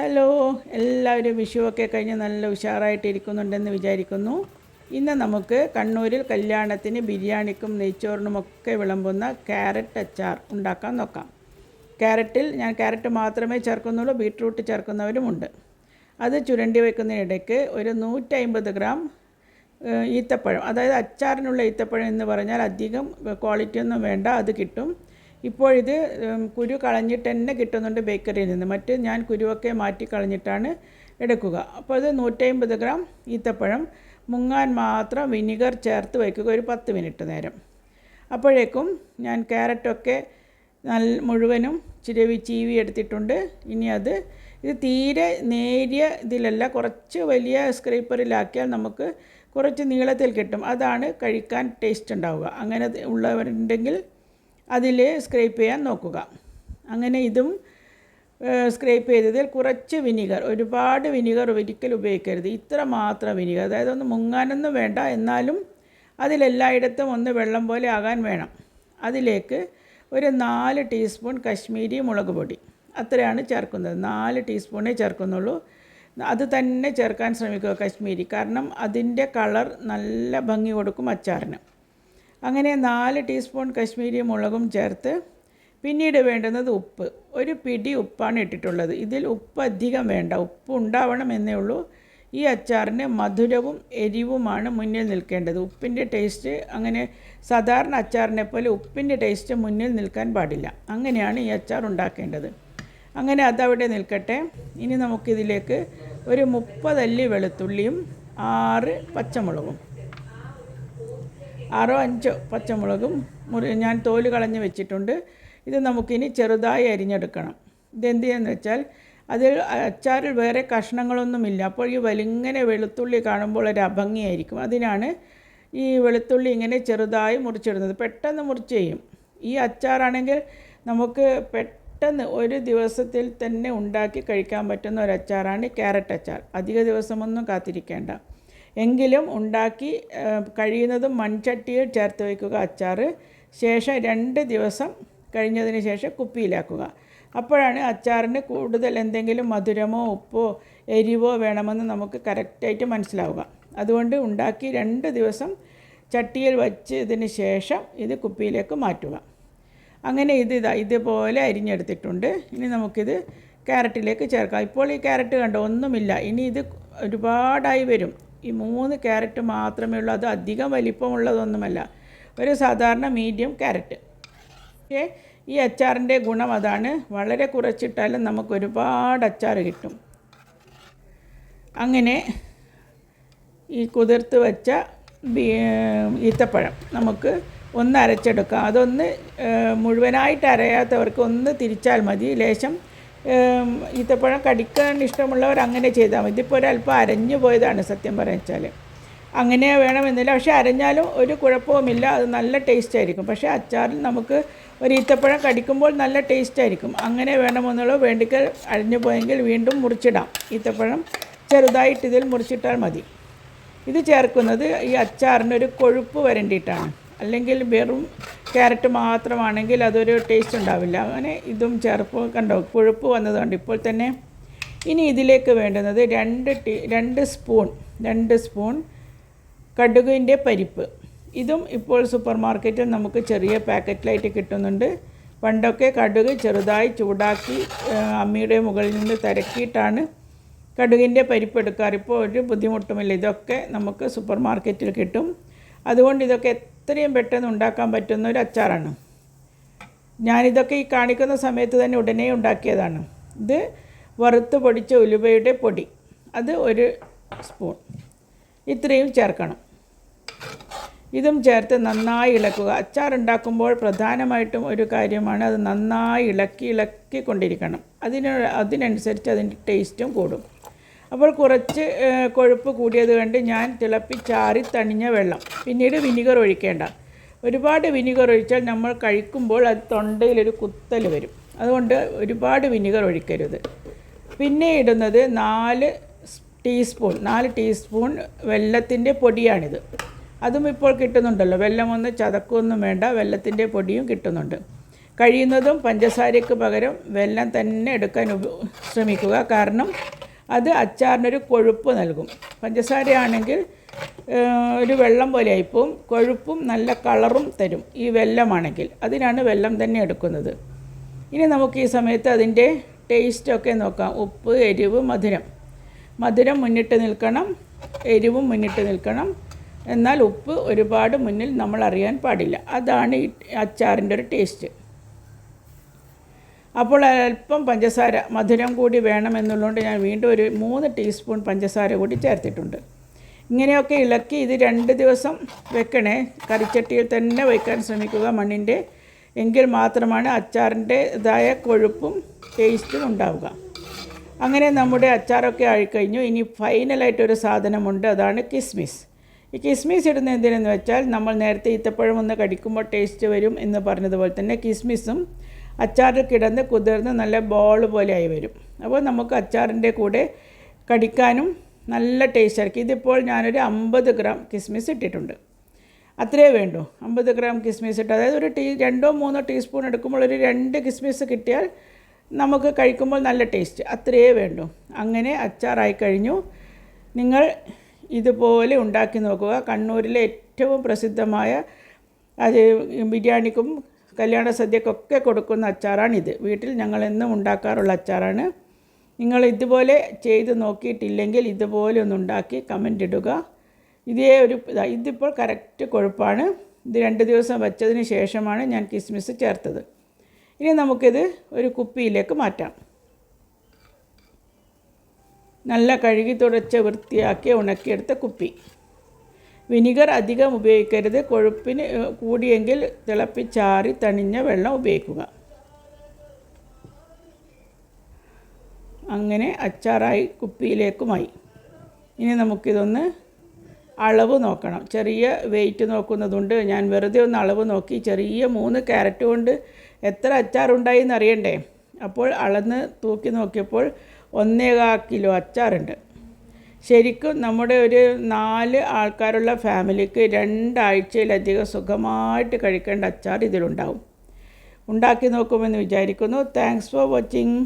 Hello എല്ലാവരും വിഷുവൊക്കെ കഴിഞ്ഞ് നല്ല ഉഷാറായിട്ട് ഇരിക്കുന്നുണ്ടെന്ന് വിചാരിക്കുന്നു. ഇന്ന് നമുക്ക് കണ്ണൂരിൽ കല്യാണത്തിന് ബിരിയാണിക്കും നെയ്ച്ചോറിനുമൊക്കെ വിളമ്പുന്ന ക്യാരറ്റ് അച്ചാർ ഉണ്ടാക്കാൻ നോക്കാം. ക്യാരറ്റിൽ ഞാൻ ക്യാരറ്റ് മാത്രമേ ചേർക്കുന്നുള്ളൂ ബീട്രൂട്ട് ചേർക്കുന്നവരുമുണ്ട്. അത് ചുരണ്ടി വയ്ക്കുന്നതിനിടയ്ക്ക് ഒരു നൂറ്റമ്പത് ഗ്രാം ഈത്തപ്പഴം അതായത് അച്ചാറിനുള്ള ഈത്തപ്പഴം എന്ന് പറഞ്ഞാൽ അധികം ക്വാളിറ്റി ഒന്നും വേണ്ട അത് കിട്ടും. ഇപ്പോൾ ഇത് ഉം, കുരു കളഞ്ഞിട്ട് തന്നെ കിട്ടുന്നുണ്ട് ബേക്കറിയിൽ നിന്ന്. മറ്റ് ഞാൻ കുരുവൊക്കെ മാറ്റി കളഞ്ഞിട്ടാണ് എടുക്കുക. അപ്പോൾ അത് നൂറ്റമ്പത് ഗ്രാം ഈത്തപ്പഴം മുങ്ങാൻ മാത്രം വിനിഗർ ചേർത്ത് വയ്ക്കുക ഒരു പത്ത് മിനിറ്റ് നേരം. അപ്പോഴേക്കും ഞാൻ ക്യാരറ്റൊക്കെ നല്ല മുഴുവനും ചിരവി ചീവി എടുത്തിട്ടുണ്ട്. ഇനി അത് ഇത് തീരെ നേരിയ ഇതിലല്ല കുറച്ച് വലിയ സ്ക്രൈപ്പറിലാക്കിയാൽ നമുക്ക് കുറച്ച് നീളത്തിൽ കിട്ടും. അതാണ് കഴിക്കാൻ ടേസ്റ്റ് ഉണ്ടാവുക. അങ്ങനെ ഉള്ളവരുണ്ടെങ്കിൽ അതിൽ സ്ക്രൈപ്പ് ചെയ്യാൻ നോക്കുക. അങ്ങനെ ഇതും സ്ക്രൈപ്പ് ചെയ്തതിൽ കുറച്ച് വിനിഗർ ഒരുപാട് വിനിഗർ ഒരിക്കൽ ഉപയോഗിക്കരുത്. ഇത്ര മാത്രം വിനിഗർ അതായത് ഒന്ന് മുങ്ങാനൊന്നും വേണ്ട എന്നാലും അതിലെല്ലായിടത്തും ഒന്ന് വെള്ളം പോലെ ആകാൻ വേണം. അതിലേക്ക് ഒരു നാല് ടീസ്പൂൺ കശ്മീരി മുളക് പൊടി അത്രയാണ് ചേർക്കുന്നത്. നാല് ടീസ്പൂണേ ചേർക്കുന്നുള്ളൂ. അത് തന്നെ ചേർക്കാൻ ശ്രമിക്കുക കശ്മീരി. കാരണം അതിന്റെ കളർ നല്ല ഭംഗി കൊടുക്കും അച്ചാറിന്. അങ്ങനെ നാല് ടീസ്പൂൺ കശ്മീരി മുളകും ചേർത്ത് പിന്നീട് വേണ്ടുന്നത് ഉപ്പ്. ഒരു പിടി ഉപ്പാണ് ഇട്ടിട്ടുള്ളത്. ഇതിൽ ഉപ്പ് അധികം വേണ്ട. ഉപ്പ് ഉണ്ടാവണം എന്നേ ഉള്ളൂ. ഈ അച്ചാറിന് മധുരവും എരിവുമാണ് മുന്നിൽ നിൽക്കേണ്ടത്. ഉപ്പിന്റെ ടേസ്റ്റ് അങ്ങനെ സാധാരണ അച്ചാറിനെ പോലെ ഉപ്പിന്റെ ടേസ്റ്റ് മുന്നിൽ നിൽക്കാൻ പാടില്ല. അങ്ങനെയാണ് ഈ അച്ചാർ ഉണ്ടാക്കേണ്ടത്. അങ്ങനെ അതവിടെ നിൽക്കട്ടെ. ഇനി നമുക്കിതിലേക്ക് ഒരു മുപ്പതല്ലി വെളുത്തുള്ളിയും ആറ് പച്ചമുളകും. ആറോ അഞ്ചോ പച്ചമുളകും മുറി ഞാൻ തോൽ കളഞ്ഞ് വെച്ചിട്ടുണ്ട്. ഇത് നമുക്കിനി ചെറുതായി അരിഞ്ഞെടുക്കണം. ഇതെന്ത് ചെയ്യാന്ന് വെച്ചാൽ അതിൽ അച്ചാറിൽ വേറെ കഷ്ണങ്ങളൊന്നുമില്ല. അപ്പോൾ ഈ വലിങ്ങനെ വെളുത്തുള്ളി കാണുമ്പോൾ ഒരു അഭംഗിയായിരിക്കും. അതിനാണ് ഈ വെളുത്തുള്ളി ഇങ്ങനെ ചെറുതായി മുറിച്ചിടുന്നത്. പെട്ടെന്ന് മുറിച്ച് ചെയ്യും. ഈ അച്ചാറാണെങ്കിൽ നമുക്ക് പെട്ടെന്ന് ഒരു ദിവസത്തിൽ തന്നെ ഉണ്ടാക്കി കഴിക്കാൻ പറ്റുന്ന ഒരു അച്ചാറാണ് ക്യാരറ്റ് അച്ചാർ. അധിക ദിവസമൊന്നും കാത്തിരിക്കേണ്ട. എങ്കിലും ഉണ്ടാക്കി കഴിയുന്നതും മൺചട്ടിയിൽ ചേർത്ത് വയ്ക്കുക അച്ചാർ ശേഷം രണ്ട് ദിവസം കഴിഞ്ഞതിന് ശേഷം കുപ്പിയിലാക്കുക. അപ്പോഴാണ് അച്ചാറിന് കൂടുതൽ എന്തെങ്കിലും മധുരമോ ഉപ്പോ എരിവോ വേണമെന്ന് നമുക്ക് കറക്റ്റായിട്ട് മനസ്സിലാവുക. അതുകൊണ്ട് ഉണ്ടാക്കി രണ്ട് ദിവസം ചട്ടിയിൽ വച്ചതിന് ശേഷം ഇത് കുപ്പിയിലേക്ക് മാറ്റുക. അങ്ങനെ ഇത് ഇതാ ഇതുപോലെ അരിഞ്ഞെടുത്തിട്ടുണ്ട്. ഇനി നമുക്കിത് ക്യാരറ്റിലേക്ക് ചേർക്കാം. ഇപ്പോൾ ഈ ക്യാരറ്റ് കണ്ടോ ഒന്നുമില്ല. ഇനി ഇത് ഒരുപാടായി വരും. ഈ മൂന്ന് ക്യാരറ്റ് മാത്രമേ ഉള്ളൂ. അത് അധികം വലിപ്പമുള്ളതൊന്നുമല്ല. ഒരു സാധാരണ മീഡിയം ക്യാരറ്റ്. പക്ഷേ ഈ അച്ചാറിന്റെ ഗുണം അതാണ്. വളരെ കുറച്ചിട്ടാലും നമുക്ക് ഒരുപാട് അച്ചാർ കിട്ടും. അങ്ങനെ ഈ കുതിർത്ത് വെച്ച ഈത്തപ്പഴം നമുക്ക് ഒന്ന് അരച്ചെടുക്കാം. അതൊന്ന് മുഴുവനായിട്ട് അരയാത്തവർക്ക് ഒന്ന് തിരിച്ചാൽ മതി. ലേശം ഈത്തപ്പഴം കടിക്കാൻ ഇഷ്ടമുള്ളവർ അങ്ങനെ ചെയ്താൽ മതി. ഇതിപ്പോൾ ഒരല്പം അരഞ്ഞു പോയതാണ് സത്യം പറഞ്ഞാൽ അങ്ങനെ വേണമെന്നില്ല. പക്ഷേ അരഞ്ഞാലും ഒരു കുഴപ്പവുമില്ല. അത് നല്ല ടേസ്റ്റ് ആയിരിക്കും. പക്ഷേ അച്ചാറിൽ നമുക്ക് ഒരു ഈത്തപ്പഴം കടിക്കുമ്പോൾ നല്ല ടേസ്റ്റ് ആയിരിക്കും. അങ്ങനെ വേണമെന്നുള്ളൂ വേണ്ടിക്കൽ അരഞ്ഞു പോയെങ്കിൽ വീണ്ടും മുറിച്ചിടാം. ഈത്തപ്പഴം ചെറുതായിട്ട് ഇതിൽ മുറിച്ചിട്ടാൽ മതി. ഇത് ചേർക്കുന്നത് ഈ അച്ചാറിനൊരു കൊഴുപ്പ് വരേണ്ടിയിട്ടാണ്. അല്ലെങ്കിൽ വെറും ക്യാരറ്റ് മാത്രമാണെങ്കിൽ അതൊരു ടേസ്റ്റ് ഉണ്ടാവില്ല. അങ്ങനെ ഇതും ചേർപ്പ് കണ്ടോ കൊഴുപ്പ് വന്നതുകൊണ്ട് ഇപ്പോൾ തന്നെ ഇനി ഇതിലേക്ക് വേണ്ടുന്നത് രണ്ട് ടീ രണ്ട് സ്പൂൺ രണ്ട് സ്പൂൺ കടുകിന്റെ പരിപ്പ്. ഇതും ഇപ്പോൾ സൂപ്പർ മാർക്കറ്റിൽ നമുക്ക് ചെറിയ പാക്കറ്റിലായിട്ട് കിട്ടുന്നുണ്ട്. പണ്ടൊക്കെ കടുക് ചെറുതായി ചൂടാക്കി അമ്മിയുടെ മുകളിൽ നിന്ന് തിരക്കിയിട്ടാണ് കടുകിന്റെ പരിപ്പ് എടുക്കാറ്. ഇപ്പോൾ ഒരു ബുദ്ധിമുട്ടുമില്ല. ഇതൊക്കെ നമുക്ക് സൂപ്പർ മാർക്കറ്റിൽ കിട്ടും. അതുകൊണ്ട് ഇതൊക്കെ എത്രയും പെട്ടെന്ന് ഉണ്ടാക്കാൻ പറ്റുന്ന ഒരു അച്ചാറാണ്. ഞാനിതൊക്കെ ഈ കാണിക്കുന്ന സമയത്ത് തന്നെ ഉടനെ ഉണ്ടാക്കിയതാണ്. ഇത് വറുത്ത് പൊടിച്ച ഉലുവയുടെ പൊടി. അത് ഒരു സ്പൂൺ. ഇത്രയും ചേർക്കണം. ഇതും ചേർത്ത് നന്നായി ഇളക്കുക. അച്ചാർ ഉണ്ടാക്കുമ്പോൾ പ്രധാനമായിട്ടും ഒരു കാര്യമാണ് അത് നന്നായി ഇളക്കി ഇളക്കി കൊണ്ടിരിക്കണം. അതിന് അതിനനുസരിച്ച് അതിന്റെ ടേസ്റ്റും കൂടും. അപ്പോൾ കുറച്ച് കൊഴുപ്പ് കൂടിയത് കണ്ട് ഞാൻ തിളപ്പിച്ചാറി തണിഞ്ഞ വെള്ളം. പിന്നീട് വിനിഗർ ഒഴിക്കേണ്ട. ഒരുപാട് വിനിഗർ ഒഴിച്ചാൽ നമ്മൾ കഴിക്കുമ്പോൾ അത് തൊണ്ടയിലൊരു കുത്തൽ വരും. അതുകൊണ്ട് ഒരുപാട് വിനിഗർ ഒഴിക്കരുത്. പിന്നെ ഇടുന്നത് നാല് ടീസ്പൂൺ നാല് ടീസ്പൂൺ വെല്ലത്തിന്റെ പൊടിയാണിത്. അതും ഇപ്പോൾ കിട്ടുന്നുണ്ടല്ലോ. വെല്ലം ഒന്ന് ചതക്കൊന്നും വേണ്ട. വെല്ലത്തിന്റെ പൊടിയും കിട്ടുന്നുണ്ട്. കഴിയുന്നതും പഞ്ചസാരയ്ക്ക് പകരം വെല്ലം തന്നെ എടുക്കാൻ ശ്രമിക്കുക. കാരണം അത് അച്ചാറിനൊരു കൊഴുപ്പ് നൽകും. പഞ്ചസാരയാണെങ്കിൽ ഒരു വെള്ളം പോലെ ആയിപ്പോവും. കൊഴുപ്പും നല്ല കളറും തരും ഈ വെല്ലമാണെങ്കിൽ. അതിനാണ് വെല്ലം തന്നെ എടുക്കുന്നത്. ഇനി നമുക്ക് ഈ സമയത്ത് അതിന്റെ ടേസ്റ്റൊക്കെ നോക്കാം. ഉപ്പ് എരിവ് മധുരം. മധുരം മുന്നിട്ട് നിൽക്കണം. എരിവും മുന്നിട്ട് നിൽക്കണം. എന്നാൽ ഉപ്പ് ഒരുപാട് മുന്നിൽ നമ്മൾ അറിയാൻ പാടില്ല. അതാണ് ഈ അച്ചാറിന്റെ ഒരു ടേസ്റ്റ്. അപ്പോൾ അല്പം പഞ്ചസാര മധുരം കൂടി വേണമെന്നുള്ളതുകൊണ്ട് ഞാൻ വീണ്ടും ഒരു മൂന്ന് ടീസ്പൂൺ പഞ്ചസാര കൂടി ചേർത്തിട്ടുണ്ട്. ഇങ്ങനെയൊക്കെ ഇളക്കി ഇത് രണ്ട് ദിവസം വെക്കണേ. കറിച്ചട്ടിയിൽ തന്നെ വയ്ക്കാൻ ശ്രമിക്കുക മണ്ണിന്റെ. എങ്കിൽ മാത്രമാണ് അച്ചാറിന്റെതായ കൊഴുപ്പും ടേസ്റ്റും ഉണ്ടാവുക. അങ്ങനെ നമ്മുടെ അച്ചാറൊക്കെ ആയിക്കഴിഞ്ഞു. ഇനി ഫൈനലായിട്ടൊരു സാധനമുണ്ട്. അതാണ് കിസ്മിസ്. ഈ കിസ്മിസ് ഇടുന്ന എന്തിനെന്ന് വെച്ചാൽ നമ്മൾ നേരത്തെ ഈത്തപ്പഴം ഒന്ന് കടിക്കുമ്പോൾ ടേസ്റ്റ് വരും എന്ന് പറഞ്ഞതുപോലെ തന്നെ കിസ്മിസും അച്ചാറിൽ കിടന്ന് കുതിർന്ന് നല്ല ബോൾ പോലെ ആയി വരും. അപ്പോൾ നമുക്ക് അച്ചാറിന്റെ കൂടെ കടിക്കാനും നല്ല ടേസ്റ്റ് ആയിരിക്കും. ഇതിപ്പോൾ ഞാനൊരു അമ്പത് ഗ്രാം കിസ്മിസ് ഇട്ടിട്ടുണ്ട്. അത്രേ വേണ്ടൂ. അമ്പത് ഗ്രാം കിസ്മിസ് ഇട്ട് അതായത് ഒരു ടീ രണ്ടോ മൂന്നോ ടീസ്പൂൺ എടുക്കുമ്പോൾ ഒരു രണ്ട് കിസ്മിസ് കിട്ടിയാൽ നമുക്ക് കഴിക്കുമ്പോൾ നല്ല ടേസ്റ്റ് അത്രയേ വേണ്ടൂ. അങ്ങനെ അച്ചാറായി കഴിഞ്ഞു. നിങ്ങൾ ഇതുപോലെ ഉണ്ടാക്കി നോക്കുക. കണ്ണൂരിലെ ഏറ്റവും പ്രസിദ്ധമായ അത് ബിരിയാണിക്കും കല്യാണ സദ്യക്കൊക്കെ കൊടുക്കുന്ന അച്ചാറാണിത്. വീട്ടിൽ ഞങ്ങൾ എന്നും ഉണ്ടാക്കാറുള്ള അച്ചാറാണ്. നിങ്ങൾ ഇതുപോലെ ചെയ്ത് നോക്കിയിട്ടില്ലെങ്കിൽ ഇതുപോലെ ഒന്ന് ഉണ്ടാക്കി കമന്റ് ഇടുക. ഇതേ ഒരു ഇതാ ഇതിപ്പോൾ കറക്റ്റ് കൊഴുപ്പാണ്. ഇത് രണ്ട് ദിവസം വെച്ചതിന് ശേഷമാണ് ഞാൻ കിസ്മിസ് ചേർത്തത്. ഇനി നമുക്കിത് ഒരു കുപ്പിയിലേക്ക് മാറ്റാം. നല്ല കഴുകി തുടച്ച് വൃത്തിയാക്കി ഉണക്കിയെടുത്ത കുപ്പി. വിനിഗർ അധികം ഉപയോഗിക്കരുത്. കൊഴുപ്പിന് കൂടിയെങ്കിൽ തിളപ്പിച്ചാറി തണിഞ്ഞ വെള്ളം ഉപയോഗിക്കുക. അങ്ങനെ അച്ചാറായി കുപ്പിയിലേക്കുമായി. ഇനി നമുക്കിതൊന്ന് അളവ് നോക്കണം. ചെറിയ വെയിറ്റ് നോക്കുന്നതുകൊണ്ട് ഞാൻ വെറുതെ ഒന്ന് അളവ് നോക്കി. ചെറിയ മൂന്ന് ക്യാരറ്റ് കൊണ്ട് എത്ര അച്ചാറുണ്ടായി എന്നറിയണ്ടേ? അപ്പോൾ അളന്ന് തൂക്കി നോക്കിയപ്പോൾ ഒന്നേകാ കിലോ അച്ചാറുണ്ട്. ശരിക്കും നമ്മുടെ ഒരു നാല് ആൾക്കാരുള്ള ഫാമിലിക്ക് രണ്ടാഴ്ചയിലധികം സുഖമായിട്ട് കഴിക്കേണ്ട അച്ചാർ ഇതിലുണ്ടാവും. ഉണ്ടാക്കി നോക്കുമെന്ന് വിചാരിക്കുന്നു. Thanks for watching